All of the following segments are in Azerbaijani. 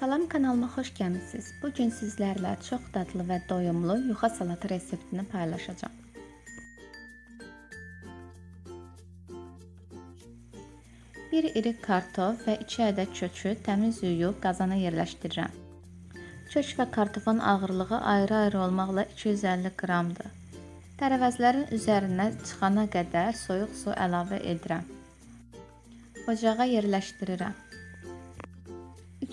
Salam kanalıma xoş gəlmisiniz. Bu gün sizlərlə çox dadlı və doyumlu yuxa salatı reseptini paylaşacağam. Bir iri kartof və 2 ədəd kökü təmiz yuyub qazana yerləşdirirəm. Kök və kartofun ağırlığı ayrı-ayrı olmaqla 250 qramdır. Tərəvəzlərin üzərinə çıxana qədər soyuq su əlavə edirəm. Ocağa yerləşdirirəm.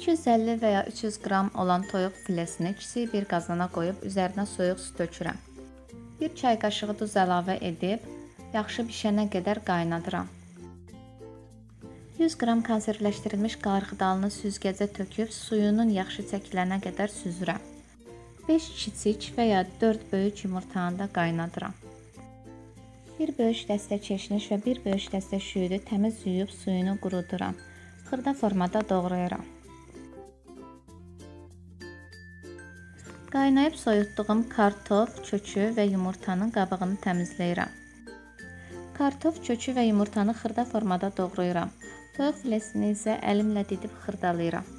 250 və ya 300 qram olan toyuq filesini kiçik bir qazana qoyub üzərinə soyuq su tökürəm. 1 çay qaşığı duz əlavə edib yaxşı bişənə qədər qaynadıram. 100 qram konservləşdirilmiş qarğıdalını süzgəcə töküb suyunun yaxşı çəkilənə qədər süzürəm. 5 kiçik və ya 4 böyük yumurtanı da qaynadıram. 1 böyük dəstə keşniş və 1 böyük dəstə şüyüdü təmiz yuyub suyunu quruduram. Xırda formada doğrayıram. Qaynayıb soyutduğum kartof, kökü və yumurtanın qabığını təmizləyirəm. Kartof, kökü və yumurtanı xırda formada doğrayıram. Toyuq filesini isə əlimlə didib xırdalayıram.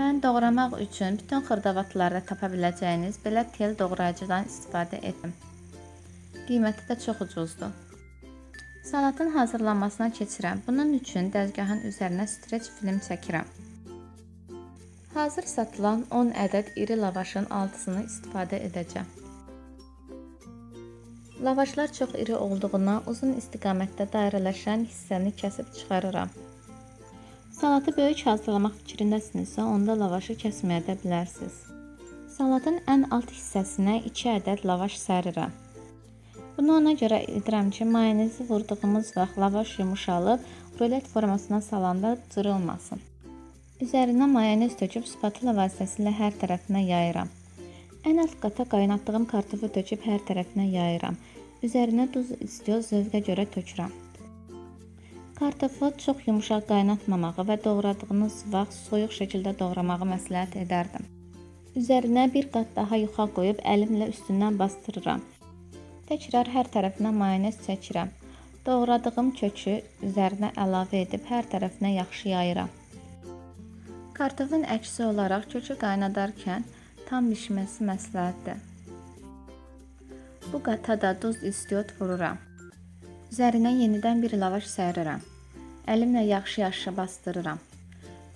Mən doğramaq üçün bütün xırdavatlarda tapa biləcəyiniz belə tel doğrayıcıdan istifadə etdim. Qiyməti də çox ucuzdur. Salatın hazırlanmasına keçirəm. Bunun üçün dəzgahın üzərinə streç film çəkirəm. Hazır satılan 10 ədəd iri lavaşın altısını istifadə edəcəm. Lavaşlar çox iri olduğundan uzun istiqamətdə dairələşən hissəni kəsib çıxarıram. Salatı böyük hazırlamaq fikrindəsinizsə, onda lavaşı kəsməyə də bilərsiniz. Salatın ən alt hissəsinə 2 ədəd lavaş sərirəm. Bunu ona görə edirəm ki, mayonezi vurduğumuz vaxt lavaş yumşalıb, rulet formasına salanda cırılmasın. Üzərinə mayonez töküb spatula vasitəsilə hər tərəfinə yayıram. Ən alt qata qaynatdığım kartofu töküb hər tərəfinə yayıram. Üzərinə duz istiyor zövqə görə tökürəm. Kartofu çox yumşaq qaynatmamağı və doğradığınız vaxt soyuq şəkildə doğramağı məsləhət edərdim. Üzərinə bir qat daha yuxa qoyub əlimlə üstündən bastırıram. Təkrar hər tərəfinə mayonez çəkirəm. Doğradığım kökü üzərinə əlavə edib hər tərəfinə yaxşı yayıram. Kartofun əksi olaraq kökü qaynadarkən tam bişməsi məsləhətdir. Bu qata da duz istiot vururam. Üzərinə yenidən bir lavaş sərirəm. Əlimlə yaxşı-yaxşı bastırıram.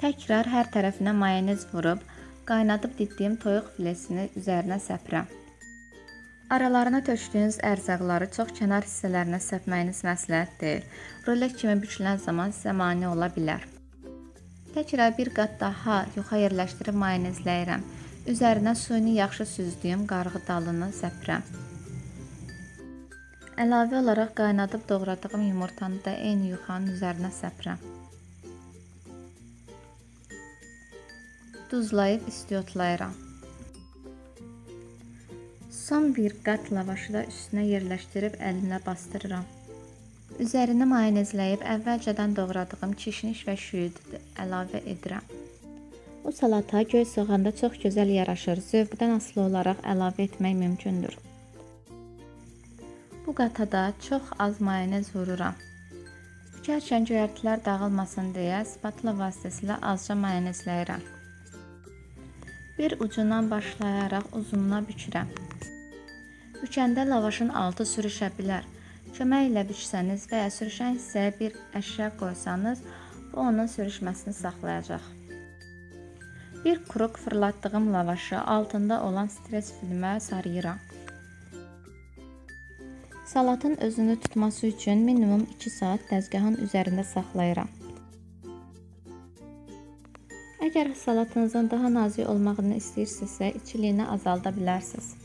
Təkrar hər tərəfinə mayonez vurub qaynadıb ditdiyim toyuq filesini üzərinə səpirəm. Aralarına tökdüyünüz ərzaqları çox kənar hissələrinə səpməyiniz məsləhət deyil. Rulet kimi bükülən zaman sizə mane ola bilər. Təkrar bir qat daha yuxa yerləşdirib mayonezləyirəm. Üzərinə suyunu yaxşı süzdüyüm qarğı dalını səpirəm. Əlavə olaraq qaynadıb doğradığım yumurtanı da eyni yuxanın üzərinə səpirəm. Duzlayıb istiotlayıram. Son bir qat lavaşı da üstünə yerləşdirib əlimlə bastırıram. Üzərini mayonezləyib əvvəlcədən doğradığım kişniş və şüyüd əlavə edirəm. Bu salata göy soğanda çox gözəl yaraşır. Zövqdən asılı olaraq əlavə etmək mümkündür. Bu qatada çox az mayonez vururam. Bükərkən göyərtilər dağılmasın deyə spatula vasitəsilə azca mayonezləyirəm. Bir ucundan başlayaraq uzununa bükürəm. Bükəndə lavaşın altı sürüşə bilər. Kömək ilə biçsəniz və ya sürüşən hissəyə bir əşya qoysanız, bu onun sürüşməsini saxlayacaq. Bir kruq fırlatdığım lavaşı altında olan stres filmə sarıyıram. Salatın özünü tutması üçün minimum 2 saat dəzgahın üzərində saxlayıram. Əgər salatınızın daha nazik olmağını istəyirsinizsə, içiliyini azalda bilərsiniz.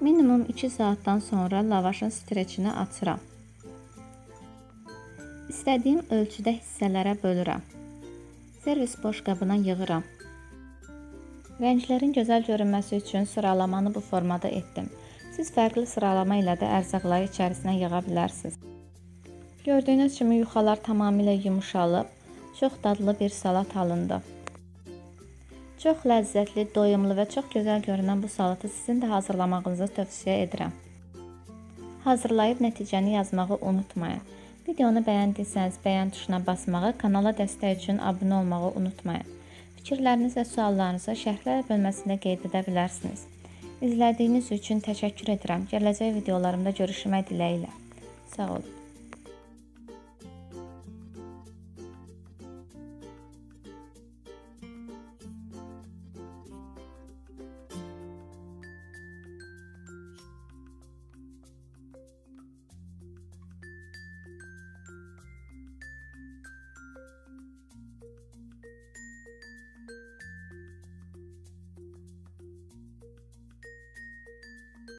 Minimum 2 saatdan sonra lavaşın streçini açıram. İstədiyim ölçüdə hissələrə bölürəm. Servis boşqabına yığıram. Rənglərin gözəl görünməsi üçün sıralamanı bu formada etdim. Siz fərqli sıralama ilə də ərzaqları içərisinə yığa bilərsiniz. Gördüyünüz kimi yuxalar tamamilə yumşalıb, çox dadlı bir salat alındı. Çox ləzzətli, doyumlu və çox gözəl görünən bu salatı sizin də hazırlamağınızı tövsiyə edirəm. Hazırlayıb nəticəni yazmağı unutmayın. Videonu bəyəndiysəniz bəyən tuşuna basmağı, kanala dəstək üçün abunə olmağı unutmayın. Fikirləriniz və suallarınızı şərhlər bölməsində qeyd edə bilərsiniz. İzlədiyiniz üçün təşəkkür edirəm. Gələcək videolarımda görüşmək diləyilə. Sağ olun.